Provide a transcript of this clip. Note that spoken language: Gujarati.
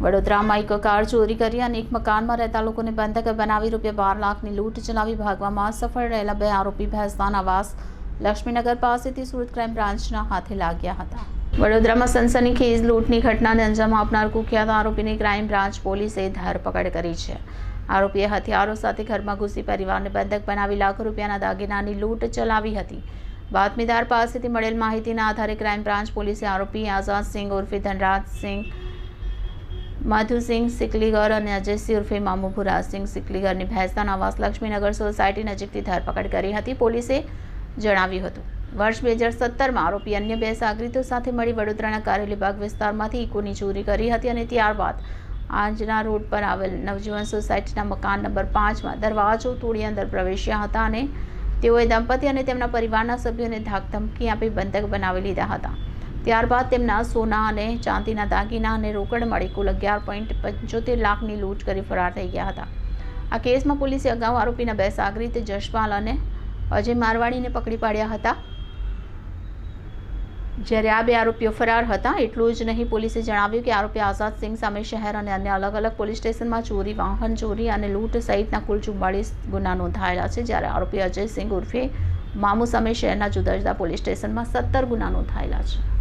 વડોદરામાં એક કાર ચોરી કરી અને એક મકાનમાં રહેતા લોકોને બંધક બનાવી રૂપિયા બાર લાખની લૂંટ ચલાવી ભાગવામાં સફળ રહેલા બે આરોપી ભેંસદાના વાસ લક્ષ્મીનગર પાસેથી સુરત ક્રાઇમ બ્રાન્ચના હાથે લાગ્યા હતા. વડોદરામાં સનસનીખેજ લૂંટની ઘટનાને અંજામ આપનાર કુખ્યાત આરોપીની ક્રાઇમ બ્રાન્ચ પોલીસે ધરપકડ કરી છે. આરોપીએ હથિયારો સાથે ઘરમાં ઘૂસી પરિવારને બંધક બનાવી લાખો રૂપિયાના દાગીનાની લૂંટ ચલાવી હતી. બાતમીદાર પાસેથી મળેલ માહિતીના આધારે ક્રાઇમ બ્રાન્ચ પોલીસે આરોપી આઝાદ સિંહ ઉર્ફે ધનરાજસિંહ માધુસિંહ સિકલીગર અને અજયસિંહ ઉર્ફે મામુ ભુરાજસિંહ સિકલીગરની ભેસ્તાન આવાસ લક્ષ્મીનગર સોસાયટી નજીકથી ધરપકડ કરી હતી પોલીસે જણાવ્યું હતું. વર્ષ બે હજાર સત્તરમાં આરોપી અન્ય બે સાગરીતો સાથે મળી વડોદરાના કારેલીબાગ વિસ્તારમાંથી ઇકોની ચોરી કરી હતી અને ત્યારબાદ આંજના રોડ પર આવેલ નવજીવન સોસાયટીના મકાન નંબર પાંચમાં દરવાજો તોડી અંદર પ્રવેશ્યા હતા અને તેઓએ દંપતી અને તેમના પરિવારના સભ્યોને ધાકધમકી આપી બંધક બનાવી લીધા હતા. ત્યારબાદ તેમના સોના અને ચાંદીના દાગીના અને રોકડ મળી કુલ અગિયાર પોઈન્ટ પંચોતેર લાખની લૂંટ કરી ફરાર થઈ ગયા હતા. આ કેસમાં પોલીસે અગાઉ આરોપીના બે સાગરીત જશપાલ અને અજય મારવાડીને પકડી પાડ્યા હતા. જ્યારે આ બે આરોપીઓ ફરાર હતા, એટલું જ નહીં, પોલીસે જણાવ્યું કે આરોપી આઝાદ સિંહ સામે શહેર અને અન્ય અલગ અલગ પોલીસ સ્ટેશનમાં ચોરી, વાહન ચોરી અને લૂંટ સહિતના કુલ ચુમ્માળીસ ગુના નોંધાયેલા છે, જ્યારે આરોપી અજય સિંહ ઉર્ફે મામુ સામે શહેરના જુદા જુદા પોલીસ સ્ટેશનમાં સત્તર ગુના નોંધાયેલા છે.